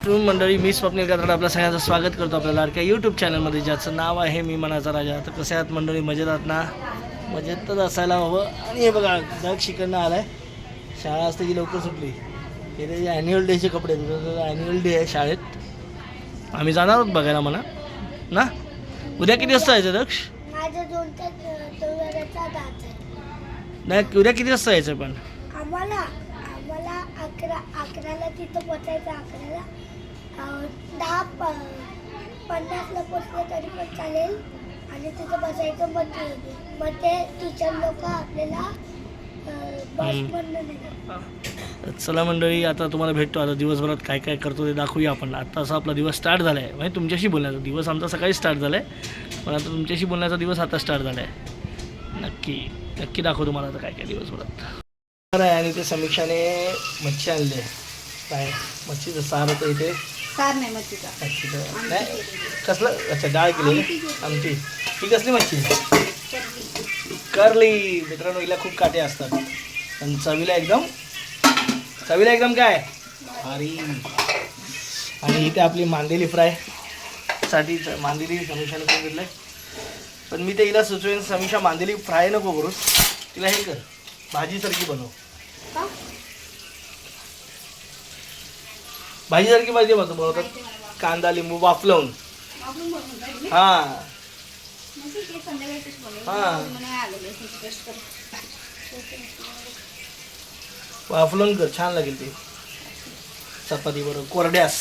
तरुण मंडळी मी स्वप्नील कात्रड आपल्या सगळ्यांचं स्वागत करतो आपल्या लाडक्या यूट्यूब चॅनलमध्ये ज्याचं नाव आहे मी मनाचा राजा. तर कसे आहात मंडळी? मजेत आहात ना? मजेतच असायला हवं. आणि हे बघा जग शिकडनं आलाय. शाळा असते की लवकर सुटली. हे त्याचे ॲन्युअल डेचे कपडे ॲन्युअल डे आहे शाळेत. आम्ही जाणार आहोत बघायला म्हणा. ना? उद्या किती वाजता यायचं दक्ष आहे. नाही उद्या किती वाजता यायचं पण? आम्हाला अकरा अकराला तिथं पोचायचं अकराला दहा प पन्नासला पोचलं तरी पण चालेल. आणि तिथं बसायचं मग ते मग ते टीचर लोक आपल्याला चला मंडळी आता तुम्हाला भेटतो. आता दिवसभरात काय काय करतो ते दाखवूया आपण. आता असा आपला दिवस स्टार्ट झाला आहे म्हणजे तुमच्याशी बोलण्याचा दिवस आमचा सकाळी स्टार्ट झाला आहे पण आता तुमच्याशी बोलण्याचा दिवस आता स्टार्ट झाला आहे नक्की नक्की दाखवतो तुम्हाला आता काय काय दिवसभरात. आहे आणि ते समीक्षाने मच्छी आणली आहे. काय? मच्छीचं सार होतं इथे. सार नाही मच्छीचं. नाही कसलं? अच्छा डाळ केली आमची ही कसली मच्छी? करली. मित्रांनो हिला खूप काटे असतात. पण चवीला एकदम चवीला एकदम काय? भारी. आणि इथे आपली मांदेली फ्रायसाठी मांदेली समीक्षाने करून घेतलंय. पण मी ते हिला सुचवेन समीक्षा मांदेली फ्राय नको करू तिला हे कर. भाजीसारखी बनव. का? भाजीसारखी भाजी बनवतो बनवतात कांदा लिंबू वाफलवून. हां. हां. वाफलून कर छान लागेल ते. चपाती बरोबर कोरड्यास.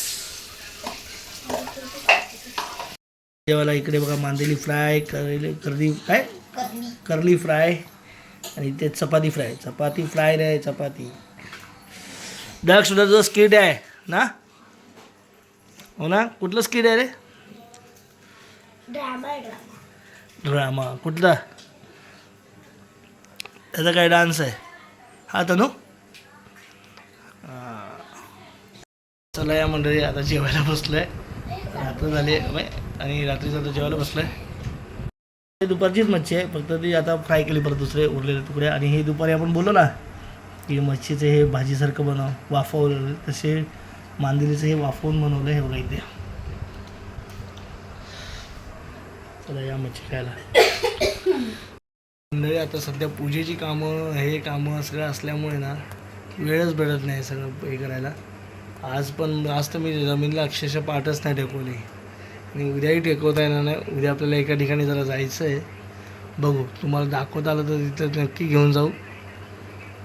जेवायला इकडे बघा मांदेली फ्राय करली करली काय? करली फ्राय. आणि ते चपाती फ्राय चपाती फ्राय रे चपाती. डाग सुद्धा जो स्किट आहे ना? हो ना? कुठलं स्किट आहे रे? ड्रामा आहे कुठला? त्याचा काय डान्स आहे? हा तनु. चला या मंडळी आता जेवायला बसलोय. रात्र झाले. आणि रात्रीचं आता जेवायला बसलोय. हे दुपारचीच मच्छी आहे. फक्त ती आता फ्राय केली परत दुसरे उरलेले तुकडे. आणि हे दुपारी आपण बोललो ना की मच्छीचे हे भाजीसारखं बनव वाफवलं. तसे मांदेलीचं हे वाफवून बनवलं हे बघा इथे. चला या मच्छी खायला. मंडळी आता सध्या पूजेची कामं हे कामं सगळं असल्यामुळे ना वेळच भेटत नाही सगळं हे करायला. आज पण आज तर मी जमिनीला अक्षरशः पाठच नाही टेकवली. आणि उद्याही टेकवता येणार नाही. उद्या आपल्याला एका ठिकाणी जरा जायचं आहे बघू. तुम्हाला दाखवता आलं तर तिथं नक्की घेऊन जाऊ.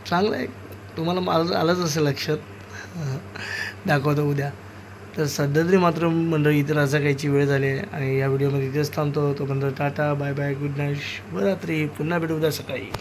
चांगलं आहे. तुम्हाला माझं आलंच असेल लक्षात. दाखवतो उद्या. तर सध्या तरी मात्र मंडळी इथे रजा वेळ झाली आहे आणि या व्हिडिओमध्ये इथेच थांबतो. तो मंडळ tata bye bye good night शुभरात्री. पुन्हा भेटू उद्या सकाळी.